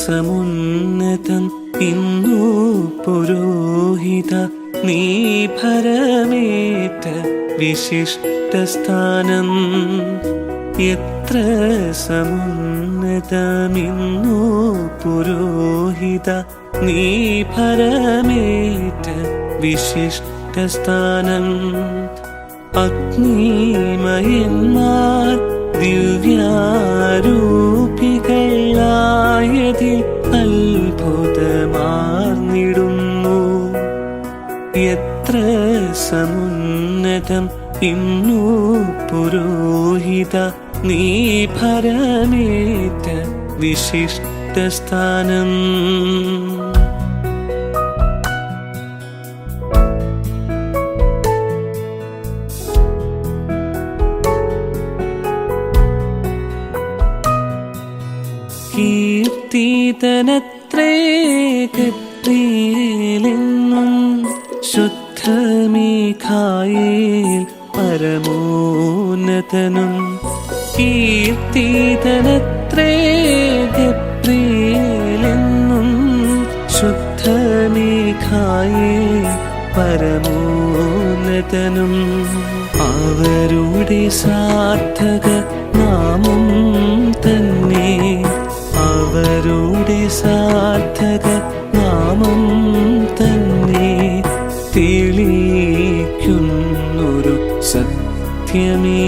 സമുന്നതം ഇന്നു പുരോഹിത നീ ഭരമേറ്റ വിശിഷ്ടസ്ഥാനം എത്ര സമുന്നതമിന്നു പുരോഹിത നീ ഭരമേറ്റ വിശിഷ്ടസ്ഥാനം അഗ്നിമയന്മാർ എത്ര സമുന്നതം ഇന്നു പുരോഹിത നീ ഭരമേറ്റ വിശിഷ്ടസ്ഥാനം. കീർത്തിതനത്രേ കത്രിയിലെന്നും ശുദ്ധമീഖായേൽ പരമോന്നതനും കീർത്തിതനത്രേ ഗപ്രിയിലെന്നും ശുദ്ധമീഖായേൽ പരമോന്നതനും അവരുടെ സാർത്ഥക നാമം തന്നെ അവരുടെ സാർത്ഥക നാമം सत्यमेतत्